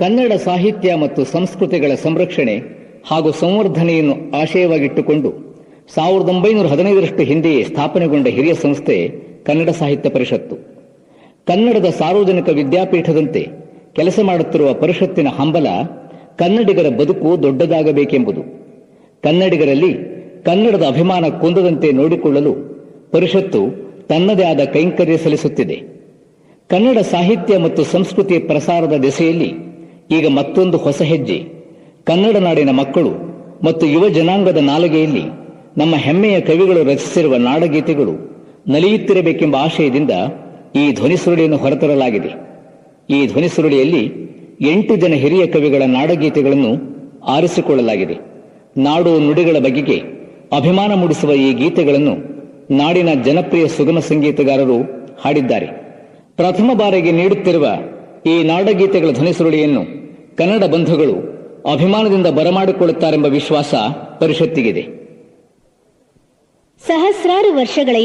ಕನ್ನಡ ಸಾಹಿತ್ಯ ಮತ್ತು ಸಂಸ್ಕೃತಿಗಳ ಸಂರಕ್ಷಣೆ ಹಾಗೂ ಸಂವರ್ಧನೆಯನ್ನು ಆಶಯವಾಗಿಟ್ಟುಕೊಂಡು ಸಾವಿರದ ಒಂಬೈನೂರ ಹದಿನೈದರಷ್ಟು ಹಿಂದೆಯೇ ಸ್ಥಾಪನೆಗೊಂಡ ಹಿರಿಯ ಸಂಸ್ಥೆ ಕನ್ನಡ ಸಾಹಿತ್ಯ ಪರಿಷತ್ತು. ಕನ್ನಡದ ಸಾರ್ವಜನಿಕ ವಿದ್ಯಾಪೀಠದಂತೆ ಕೆಲಸ ಮಾಡುತ್ತಿರುವ ಪರಿಷತ್ತಿನ ಹಂಬಲ ಕನ್ನಡಿಗರ ಬದುಕು ದೊಡ್ಡದಾಗಬೇಕೆಂಬುದು. ಕನ್ನಡಿಗರಲ್ಲಿ ಕನ್ನಡದ ಅಭಿಮಾನ ಕುಂದದಂತೆ ನೋಡಿಕೊಳ್ಳಲು ಪರಿಷತ್ತು ತನ್ನದೇ ಆದ ಕೈಂಕರ್ಯ ಸಲ್ಲಿಸುತ್ತಿದೆ. ಕನ್ನಡ ಸಾಹಿತ್ಯ ಮತ್ತು ಸಂಸ್ಕೃತಿ ಪ್ರಸಾರದ ದಿಸೆಯಲ್ಲಿ ಈಗ ಮತ್ತೊಂದು ಹೊಸ ಹೆಜ್ಜೆ. ಕನ್ನಡ ನಾಡಿನ ಮಕ್ಕಳು ಮತ್ತು ಯುವ ಜನಾಂಗದ ನಾಲಿಗೆಯಲ್ಲಿ ನಮ್ಮ ಹೆಮ್ಮೆಯ ಕವಿಗಳು ರಚಿಸಿರುವ ನಾಡಗೀತೆಗಳು ನಲಿಯುತ್ತಿರಬೇಕೆಂಬ ಆಶಯದಿಂದ ಈ ಧ್ವನಿಸುರುಳಿಯನ್ನು ಹೊರತರಲಾಗಿದೆ. ಈ ಧ್ವನಿಸುರುಳಿಯಲ್ಲಿ ಎಂಟು ಜನ ಹಿರಿಯ ಕವಿಗಳ ನಾಡಗೀತೆಗಳನ್ನು ಆರಿಸಿಕೊಳ್ಳಲಾಗಿದೆ. ನಾಡು ನುಡಿಗಳ ಬಗೆಗೆ ಅಭಿಮಾನ ಮೂಡಿಸುವ ಈ ಗೀತೆಗಳನ್ನು ನಾಡಿನ ಜನಪ್ರಿಯ ಸುಗಮ ಸಂಗೀತಗಾರರು ಹಾಡಿದ್ದಾರೆ. ಪ್ರಥಮ ಬಾರಿಗೆ ನೀಡುತ್ತಿರುವ ಈ ನಾಡಗೀತೆಗಳ ಧ್ವನಿಸುರುಳಿಯನ್ನು ಕನ್ನಡ ಬಂಧುಗಳು ಅಭಿಮಾನದಿಂದ ಬರಮಾಡಿಕೊಳ್ಳುತ್ತಾರೆಂಬ ವಿಶ್ವಾಸ ಪರಿಷತ್ತಿಗಿದೆ. ಸಹಸ್ರಾರು ವರ್ಷಗಳ